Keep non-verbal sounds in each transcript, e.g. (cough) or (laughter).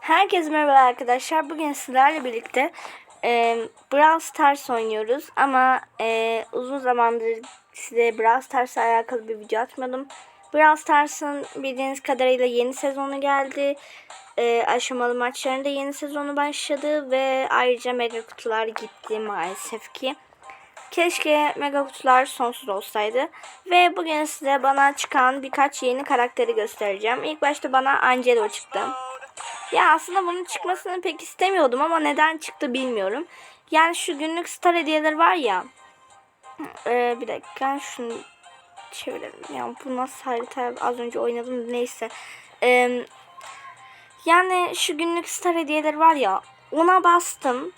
Herkese merhaba arkadaşlar. Bugün sizlerle birlikte e, Brawl Stars oynuyoruz. Ama e, uzun zamandır size Brawl Stars'la alakalı bir video atmadım. Brawl Stars'ın bildiğiniz kadarıyla yeni sezonu geldi. E, aşamalı maçlarında yeni sezonu başladı. Ve ayrıca mega kutular gitti maalesef ki. Keşke mega kutular sonsuz olsaydı. Ve bugün size bana çıkan birkaç yeni karakteri göstereceğim. İlk başta bana Angelo çıktı. Ya aslında bunun çıkmasını pek istemiyordum ama neden çıktı bilmiyorum. Yani şu günlük star hediyeleri var ya. Ee, bir dakika şunu çevirelim. Ya bu nasıl harita az önce oynadım neyse. Ee, yani şu günlük star hediyeleri var ya. Ona bastım.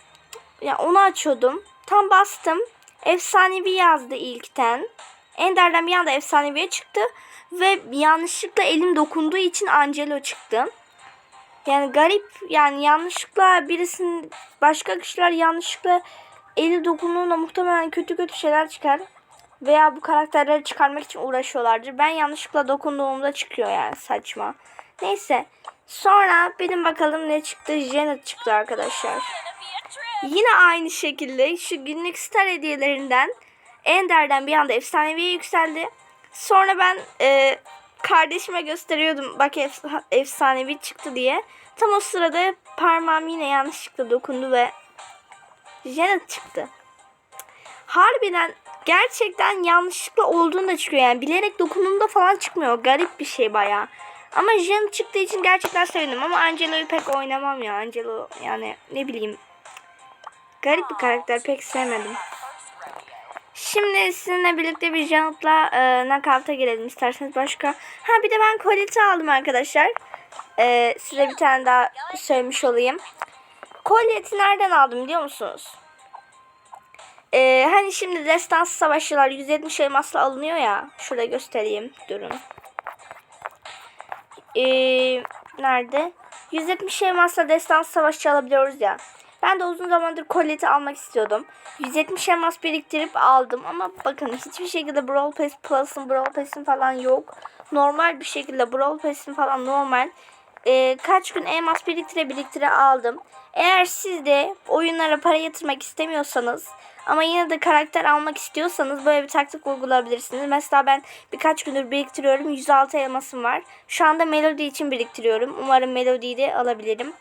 Ya onu açıyordum. Tam bastım. Efsanevi yazdı ilkten. Ender'den bir anda efsaneviye çıktı. Ve yanlışlıkla elim dokunduğu için Angelo çıktı. Yani garip yani yanlışlıkla birisinin başka kişiler yanlışlıkla eli dokunduğunda muhtemelen kötü kötü şeyler çıkar. Veya bu karakterleri çıkarmak için uğraşıyorlardır. Ben yanlışlıkla dokunduğumda çıkıyor yani saçma. Neyse. Sonra benim bakalım ne çıktı. Janet çıktı arkadaşlar. Yine aynı şekilde şu günlük star hediyelerinden Ender'den bir anda efsaneviye yükseldi. Sonra ben e, kardeşime gösteriyordum bak ef- efsanevi çıktı diye. Tam o sırada parmağım yine yanlışlıkla dokundu ve Janet çıktı. Harbiden gerçekten yanlışlıkla olduğunda çıkıyor yani bilerek dokunduğumda falan çıkmıyor. Garip bir şey baya. Ama Janet çıktığı için gerçekten sevindim ama Angelo'yu pek oynamam ya. Angelo yani ne bileyim garip bir karakter pek sevmedim. Şimdi sizinle birlikte bir Janet'la e, knockout'a girelim isterseniz başka. Ha bir de ben Colette'i aldım arkadaşlar. E, size bir tane daha söylemiş olayım. Colette'i nereden aldım biliyor musunuz? E, hani şimdi destans savaşçılar 170 elmasla alınıyor ya. Şurada göstereyim. Durun. E, nerede? 170 elmasla destans savaşçı alabiliyoruz ya. Ben de uzun zamandır koleti almak istiyordum. 170 elmas biriktirip aldım ama bakın hiçbir şekilde Brawl Pass Plus'ın Brawl Pass'in falan yok. Normal bir şekilde Brawl Pass'in falan normal. Ee, kaç gün elmas biriktire biriktire aldım. Eğer siz de oyunlara para yatırmak istemiyorsanız ama yine de karakter almak istiyorsanız böyle bir taktik uygulayabilirsiniz. Mesela ben birkaç gündür biriktiriyorum. 106 elmasım var. Şu anda Melody için biriktiriyorum. Umarım Melody'yi de alabilirim.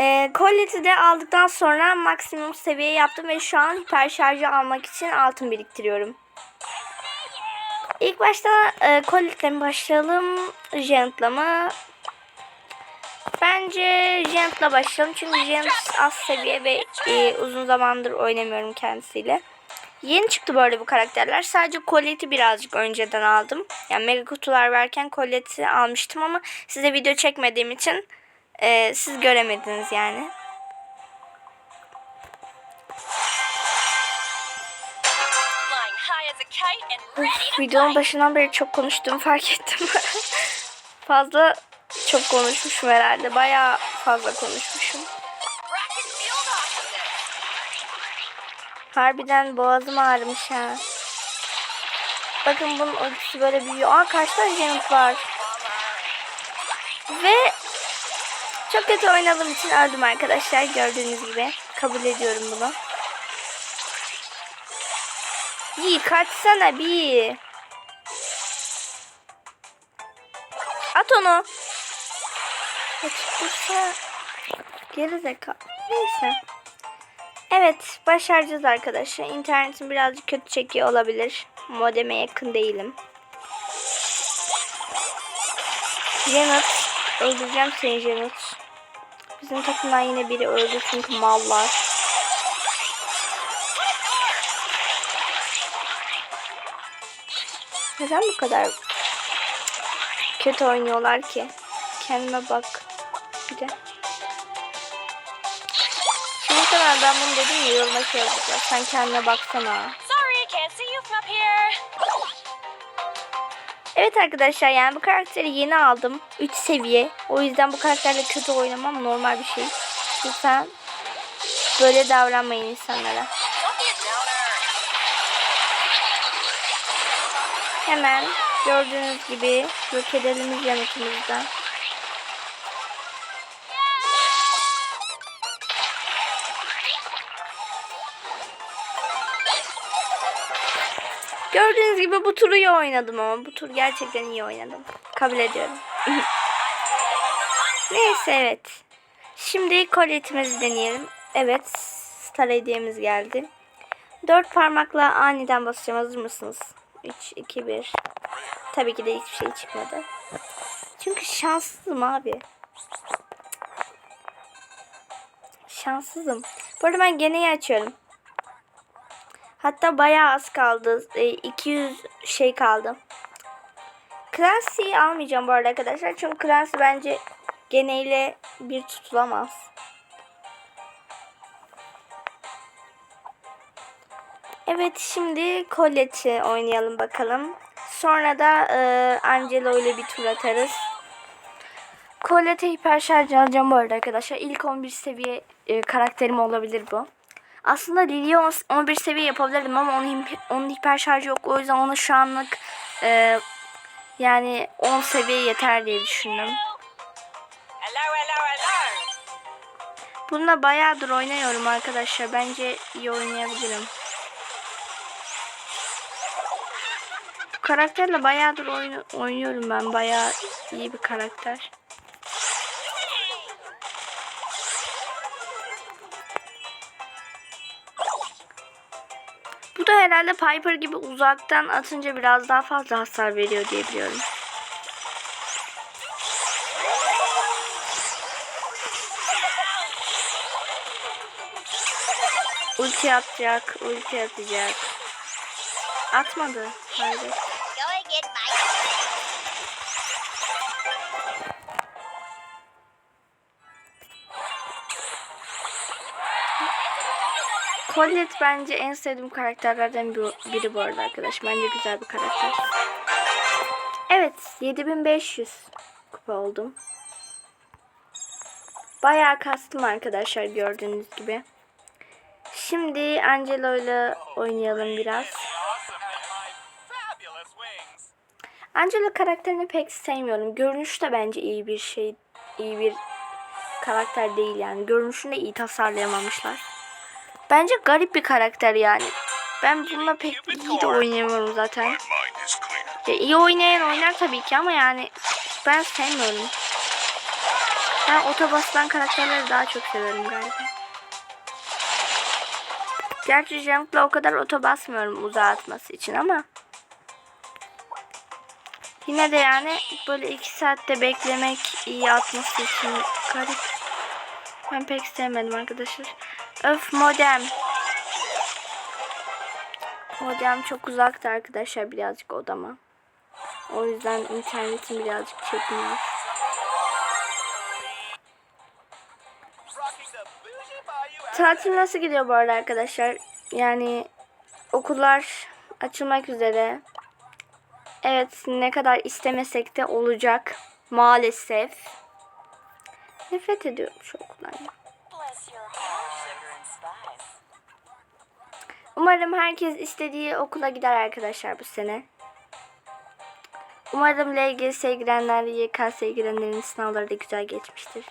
E, Colette'i de aldıktan sonra maksimum seviye yaptım ve şu an hiper şarjı almak için altın biriktiriyorum. İlk başta e, Colette'le başlayalım. Janet'la mı? Bence Janet'la başlayalım. Çünkü Janet az seviye ve e, uzun zamandır oynamıyorum kendisiyle. Yeni çıktı böyle bu karakterler. Sadece Colette'i birazcık önceden aldım. Yani mega kutular verken Colette'i almıştım ama size video çekmediğim için ee, siz göremediniz yani. Uf, videonun başından beri çok konuştuğumu fark ettim. (laughs) fazla çok konuşmuşum herhalde. Bayağı fazla konuşmuşum. Harbiden boğazım ağrımış ha. Bakın bunun ölçüsü böyle büyüyor. Aa karşıda Janet var. Ve kötü oynadığım için öldüm arkadaşlar. Gördüğünüz gibi. Kabul ediyorum bunu. Bir kaçsana bir. At onu. Kaçırsa geri zeka. Neyse. Evet başaracağız arkadaşlar. İnternetim birazcık kötü çekiyor olabilir. Modeme yakın değilim. Janet. Öldüreceğim seni Janet. Bizim takımdan yine biri öldü çünkü mallar. Neden bu kadar kötü oynuyorlar ki? Kendime bak. Bir de. Şimdi ben bunu dedim ya yoruma şey yazacaklar. Sen kendine baksana. Evet arkadaşlar yani bu karakteri yeni aldım. 3 seviye. O yüzden bu karakterle kötü oynamam normal bir şey. Lütfen böyle davranmayın insanlara. Hemen gördüğünüz gibi yok edelim yanıtımızdan. Gördüğünüz gibi bu turu iyi oynadım ama bu tur gerçekten iyi oynadım. Kabul ediyorum. (laughs) Neyse evet. Şimdi koletimizi deneyelim. Evet. Star hediyemiz geldi. Dört parmakla aniden basacağım. Hazır mısınız? 3, 2, 1. Tabii ki de hiçbir şey çıkmadı. Çünkü şanssızım abi. Şanssızım. Bu arada ben geneyi açıyorum. Hatta bayağı az kaldı. E, 200 şey kaldı. Clancy'yi almayacağım bu arada arkadaşlar. Çünkü Clancy bence geneyle bir tutulamaz. Evet şimdi Colette'i oynayalım bakalım. Sonra da e, Angelo ile bir tur atarız. Colette hiper şarj alacağım bu arada arkadaşlar. İlk 11 seviye e, karakterim olabilir bu. Aslında Lily'yi on- 11 seviye yapabilirdim ama onun, onun hiper şarjı yok. O yüzden ona şu anlık e, yani 10 seviye yeter diye düşündüm. Bununla bayağıdır oynuyorum arkadaşlar. Bence iyi oynayabilirim. Bu karakterle bayağıdır oyun oynuyorum ben. Bayağı iyi bir karakter. Herhalde Piper gibi uzaktan atınca biraz daha fazla hasar veriyor diye biliyorum. Ulti atacak, ulti atacak. Atmadı. Hayır. Colette bence en sevdiğim karakterlerden bir- biri bu arada arkadaş. Bence güzel bir karakter. Evet, 7500 kupa oldum. Bayağı kastım arkadaşlar gördüğünüz gibi. Şimdi Angelo ile oynayalım biraz. Angelo karakterini pek sevmiyorum. Görünüşü de bence iyi bir şey, iyi bir karakter değil yani. Görünüşünü de iyi tasarlayamamışlar. Bence garip bir karakter yani. Ben bununla pek iyi de oynayamıyorum zaten. Ya iyi oynayan oynar tabii ki ama yani ben sevmiyorum. Ben otobastan karakterleri daha çok severim galiba. Gerçi Junk'la o kadar oto basmıyorum uzağa atması için ama. Yine de yani böyle iki saatte beklemek iyi atması için garip. Ben pek sevmedim arkadaşlar. Öf modem. Modem çok uzakta arkadaşlar birazcık odama. O yüzden internetim birazcık çekmiyor. Tatil nasıl gidiyor bu arada arkadaşlar? Yani okullar açılmak üzere. Evet ne kadar istemesek de olacak maalesef. Nefret ediyorum şu okuldan. Umarım herkes istediği okula gider arkadaşlar bu sene. Umarım LGS'ye girenler, YKS'ye girenlerin sınavları da güzel geçmiştir.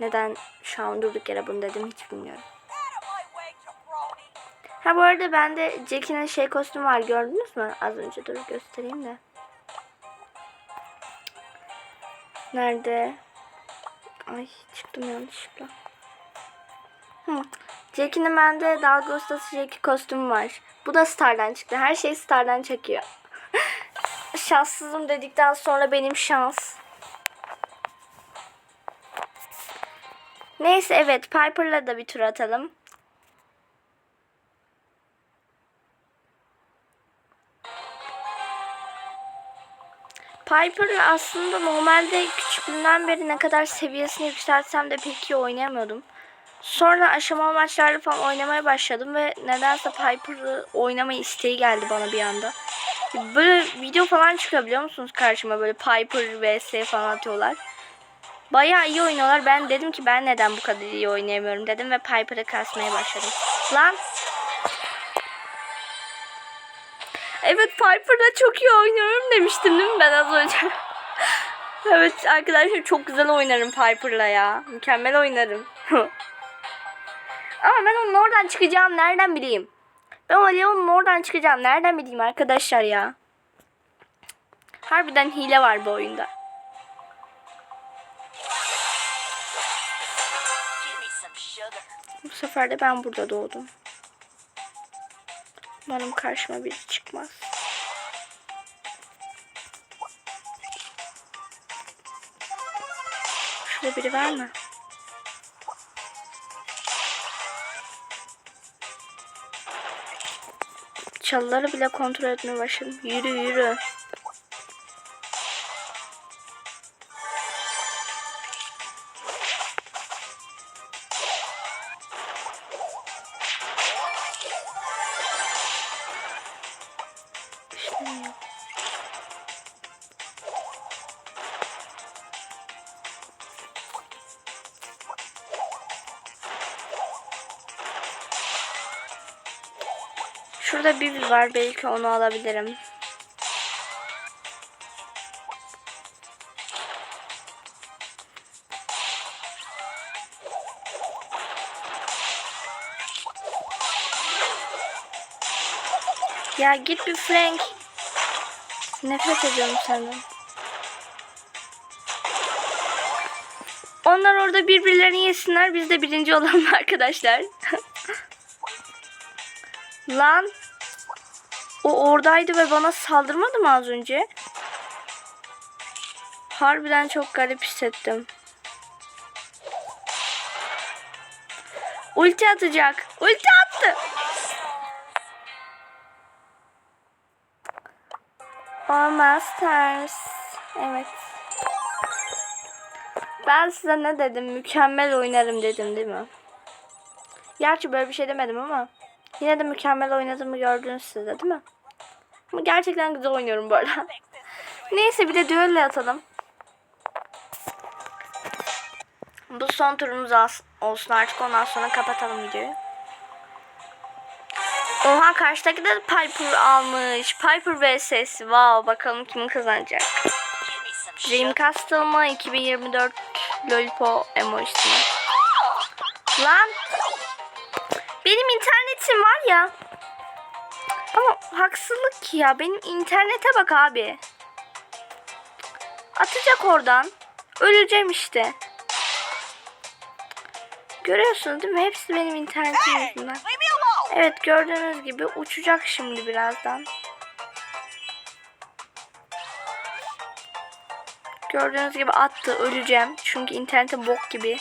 Neden şu an durduk yere bunu dedim hiç bilmiyorum. Ha bu arada bende Jackie'nin şey kostümü var gördünüz mü? Az önce dur göstereyim de. Nerede? Ay çıktım yanlışlıkla. Hı. Jackie'nin bende dalga ustası Jackie kostümü var. Bu da Star'dan çıktı. Her şey Star'dan çekiyor. (laughs) Şanssızım dedikten sonra benim şans. Neyse evet Piper'la da bir tur atalım. Piper aslında normalde küçüklüğümden beri ne kadar seviyesini yükseltsem de pek iyi oynayamıyordum. Sonra aşamalı maçlarda falan oynamaya başladım ve nedense Piper'ı oynama isteği geldi bana bir anda. Böyle video falan çıkıyor biliyor musunuz karşıma böyle Piper vs falan atıyorlar. Bayağı iyi oynuyorlar. Ben dedim ki ben neden bu kadar iyi oynayamıyorum dedim ve Piper'ı kasmaya başladım. Lan Evet Piper'da çok iyi oynuyorum demiştim değil mi ben az önce? (laughs) evet arkadaşlar çok güzel oynarım Piper'la ya. Mükemmel oynarım. (laughs) Ama ben onun oradan çıkacağım nereden bileyim? Ben o Leon'un oradan çıkacağım. Nereden bileyim arkadaşlar ya. Harbiden hile var bu oyunda. Bu sefer de ben burada doğdum. Umarım karşıma biri çıkmaz. Şurada biri var mı? Çalıları bile kontrol etmeye başladım. Yürü yürü. Şurada bir var belki onu alabilirim. Ya git bir Frank. Nefret ediyorum senden. Onlar orada birbirlerini yesinler. Biz de birinci olalım (laughs) arkadaşlar. (laughs) Lan. O oradaydı ve bana saldırmadı mı az önce? Harbiden çok garip hissettim. Ulti atacak. Ulti attı. Olmaz ters. Evet. Ben size ne dedim? Mükemmel oynarım dedim değil mi? Gerçi böyle bir şey demedim ama yine de mükemmel oynadığımı gördünüz siz de değil mi? Ama gerçekten güzel oynuyorum bu arada. Neyse bir de düello atalım. Bu son turumuz olsun artık ondan sonra kapatalım videoyu. Oha karşıdaki de Piper almış. Piper vs. Wow bakalım kim kazanacak. Dream Castle mı 2024 Lollipop emojisi? Lan benim internetim var ya. Ama haksızlık ki ya. Benim internete bak abi. Atacak oradan. Öleceğim işte. Görüyorsunuz değil mi? Hepsi benim internetim yüzünden. Evet gördüğünüz gibi uçacak şimdi birazdan. Gördüğünüz gibi attı öleceğim. Çünkü internetim bok gibi.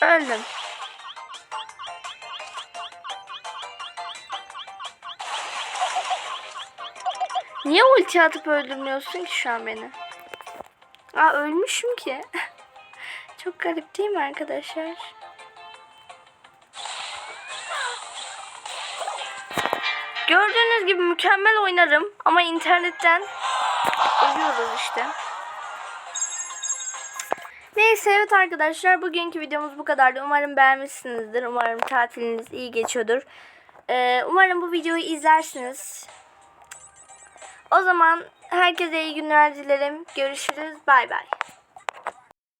Öldüm. Niye ulti atıp öldürmüyorsun ki şu an beni? Aa ölmüşüm ki. (laughs) Çok garip değil mi arkadaşlar? Gördüğünüz gibi mükemmel oynarım ama internetten ölüyoruz işte. Neyse evet arkadaşlar bugünkü videomuz bu kadardı. Umarım beğenmişsinizdir. Umarım tatiliniz iyi geçiyordur. Ee, umarım bu videoyu izlersiniz. O zaman herkese iyi günler dilerim. Görüşürüz. Bay bay.